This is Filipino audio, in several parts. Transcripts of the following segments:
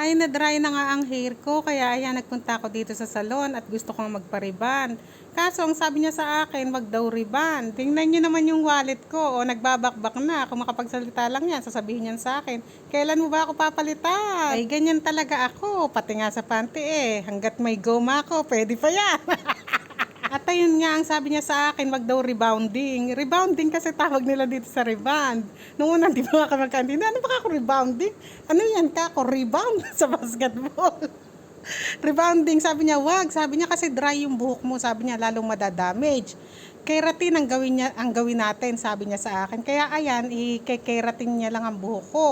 Ay, na-dry na nga ang hair ko, kaya ayan, nagpunta ako dito sa salon at gusto kong magpa-riban. Kaso, ang sabi niya sa akin, wag daw riban. Tingnan niyo naman yung wallet ko, o nagbabakbak na. Kung makapagsalita lang yan, sasabihin niyan sa akin, kailan mo ba ako papalitan? Ay, ganyan talaga ako, pati nga sa panty eh. Hanggat may goma ako, pwede pa yan. At ayun nga, ang sabi niya sa akin, wag daw rebounding. Rebounding kasi tawag nila dito sa rebound. Noong una, di ba ka magkandina, ano ba ako rebounding? Ano yan ka ako, rebound sa basketball. rebounding, sabi niya, wag. Sabi niya kasi dry yung buhok mo, sabi niya, lalong madadamage. Keratin ang gawin niya ang gawin natin, sabi niya sa akin. Kaya ayan, i-keratin niya lang ang buhok ko.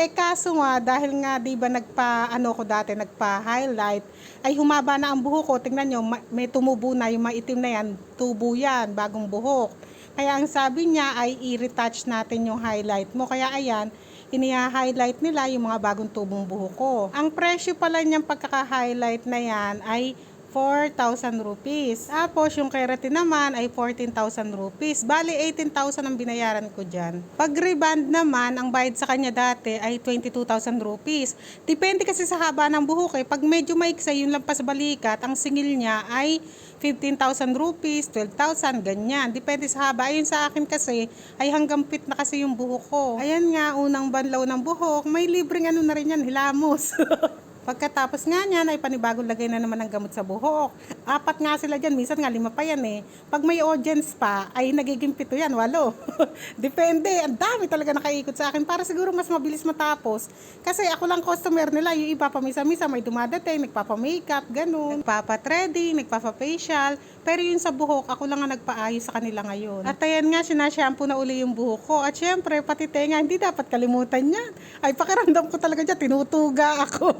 Eh kaso nga dahil nga 'di ba nagpa ano ko dati nagpa-highlight, ay humaba na ang buhok ko. Tingnan niyo, ma- may tumubo na yung maitim na yan, tubo yan, bagong buhok. Kaya ang sabi niya ay i-retouch natin yung highlight mo. Kaya ayan, iniha-highlight nila yung mga bagong tubong buhok ko. Ang presyo pala niyang pagkaka-highlight na yan ay 4,000 rupees. Tapos yung keratin naman ay 14,000 rupees. Bali, 18,000 ang binayaran ko dyan. Pag reband naman, ang bayad sa kanya dati ay 22,000 rupees. Depende kasi sa haba ng buhok eh. Pag medyo maiksa, yun lang pa sa balikat, ang singil niya ay 15,000 rupees, 12,000, ganyan. Depende sa haba. Ayun sa akin kasi, ay hanggang pit na kasi yung buhok ko. Ayan nga, unang banlaw ng buhok, may libreng ano na rin yan, hilamos. Pagkatapos nga niyan ay panibagong lagay na naman ng gamot sa buhok. Apat nga sila dyan, minsan nga lima pa yan eh. Pag may audience pa, ay nagiging pito yan, walo. Depende, ang dami talaga nakaikot sa akin para siguro mas mabilis matapos. Kasi ako lang customer nila, yung iba pamisa-misa may dumadating, nagpapa-makeup, ganun. Nagpapa-threading, nagpapa-facial. Pero yun sa buhok, ako lang ang nagpaayos sa kanila ngayon. At ayan nga, sinashampoo na uli yung buhok ko. At syempre, pati tenga, hindi dapat kalimutan yan. Ay, pakiramdam ko talaga dyan, tinutuga ako.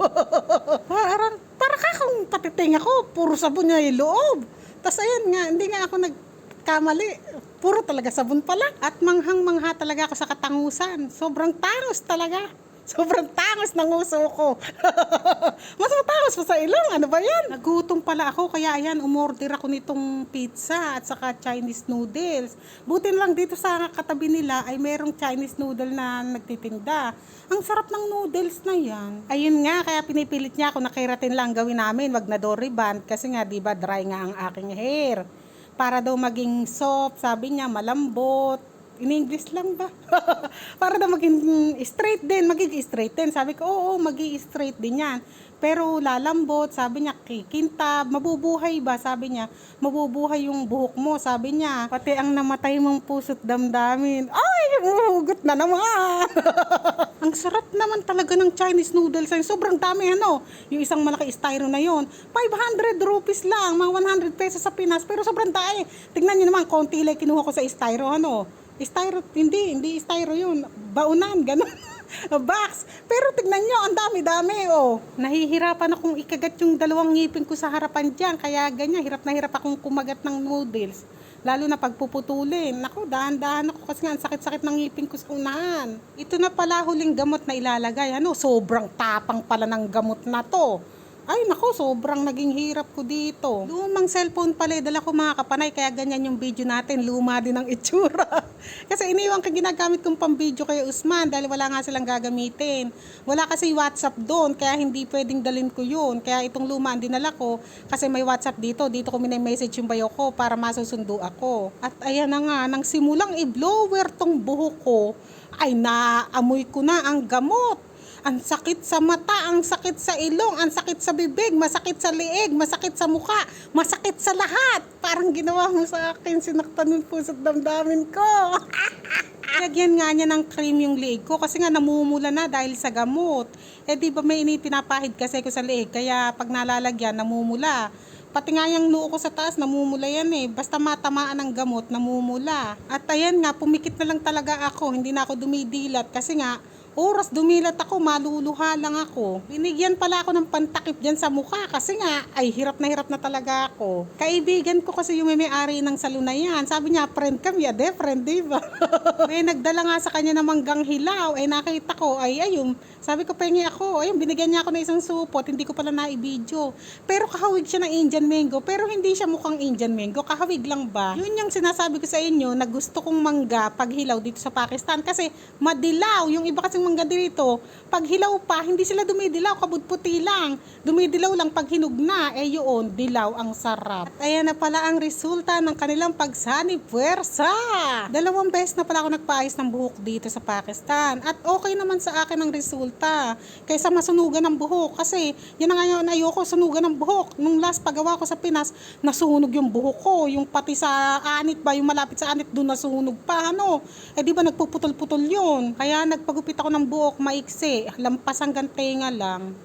parang, para ka kung patiting ako, puro sabon niya yung loob. Tapos ayan nga, hindi nga ako nagkamali. Puro talaga sabon pala. At manghang-mangha talaga ako sa katangusan. Sobrang tangos talaga. Sobrang tangos ng uso ko. Mas matangos pa sa ilong. Ano ba yan? Nagutom pala ako. Kaya ayan, umorder ako nitong pizza at saka Chinese noodles. Buti lang dito sa katabi nila ay merong Chinese noodle na nagtitinda. Ang sarap ng noodles na yan. Ayun nga, kaya pinipilit niya ako na lang gawin namin. Wag na dory band. Kasi nga, di ba, dry nga ang aking hair. Para daw maging soft, sabi niya, malambot. In English lang ba? Para daw maging straight din, magiging straight din. Sabi ko, oo, magiging straight din yan. Pero lalambot, sabi niya, kikintab, mabubuhay ba? Sabi niya, mabubuhay yung buhok mo. Sabi niya, pati ang namatay mong puso't damdamin. Ay, umuhugot na naman. ang sarap naman talaga ng Chinese noodles. Sobrang dami ano. Yung isang malaki styro na yon 500 rupees lang, mga 100 pesos sa Pinas. Pero sobrang dami. Tingnan niyo naman, konti lang kinuha ko sa styro ano. Styro, hindi, hindi styro yun. Baunan, ganun. Box. Pero tignan nyo, ang dami-dami, oh. Nahihirapan akong ikagat yung dalawang ngipin ko sa harapan dyan. Kaya ganyan, hirap na hirap akong kumagat ng noodles. Lalo na pagpuputulin. Naku, dahan-dahan ako kasi nga sakit-sakit ng ngipin ko sa unahan. Ito na pala huling gamot na ilalagay. Ano, sobrang tapang pala ng gamot na to. Ay, nako, sobrang naging hirap ko dito. Lumang cellphone pala, eh, dala ko mga kapanay, kaya ganyan yung video natin, luma din ang itsura. kasi iniwan ko ginagamit kong pang video kay Usman dahil wala nga silang gagamitin. Wala kasi WhatsApp doon, kaya hindi pwedeng dalin ko yun. Kaya itong luma ang dinala ko, kasi may WhatsApp dito, dito ko minay-message yung bayo ko para masusundo ako. At ayan na nga, nang simulang i-blower tong buhok ko, ay naamoy ko na ang gamot. Ang sakit sa mata, ang sakit sa ilong, ang sakit sa bibig, masakit sa liig, masakit sa muka, masakit sa lahat. Parang ginawa mo sa akin, sinaktan po sa damdamin ko. Lagyan nga niya ng cream yung liig ko kasi nga namumula na dahil sa gamot. Eh di ba may inipinapahid kasi ko sa liig kaya pag nalalagyan namumula. Pati nga yung noo ko sa taas, namumula yan eh. Basta matamaan ng gamot, namumula. At ayan nga, pumikit na lang talaga ako. Hindi na ako dumidilat kasi nga, oras dumilat ako, maluluha lang ako. Binigyan pala ako ng pantakip dyan sa mukha kasi nga, ay hirap na hirap na talaga ako. Kaibigan ko kasi yung may-ari ng salon na yan. Sabi niya, friend kami, ade, friend, di ba? may nagdala nga sa kanya ng manggang hilaw, ay nakita ko, ay ayun, sabi ko, pengi ako, ayun, binigyan niya ako ng isang supot, hindi ko pala na-video. Pero kahawig siya ng Indian mango, pero hindi siya mukhang Indian mango, kahawig lang ba? Yun yung sinasabi ko sa inyo na gusto kong mangga pag hilaw dito sa Pakistan kasi madilaw, yung iba kasi kasing mangga dito. Pag hilaw pa, hindi sila dumidilaw, kabudputi lang. Dumidilaw lang pag hinog na, eh yun, dilaw ang sarap. At ayan na pala ang resulta ng kanilang pagsani puwersa. Dalawang beses na pala ako nagpaayos ng buhok dito sa Pakistan. At okay naman sa akin ang resulta. Kaysa masunugan ng buhok. Kasi yan na ngayon ayoko sunugan ng buhok. Nung last pagawa ko sa Pinas, nasunog yung buhok ko. Yung pati sa anit ba, yung malapit sa anit doon nasunog pa. Ano? Eh di ba nagpuputol-putol yun. Kaya nagpagupit ako ng buhok maiksi. Lampas hanggang tenga lang.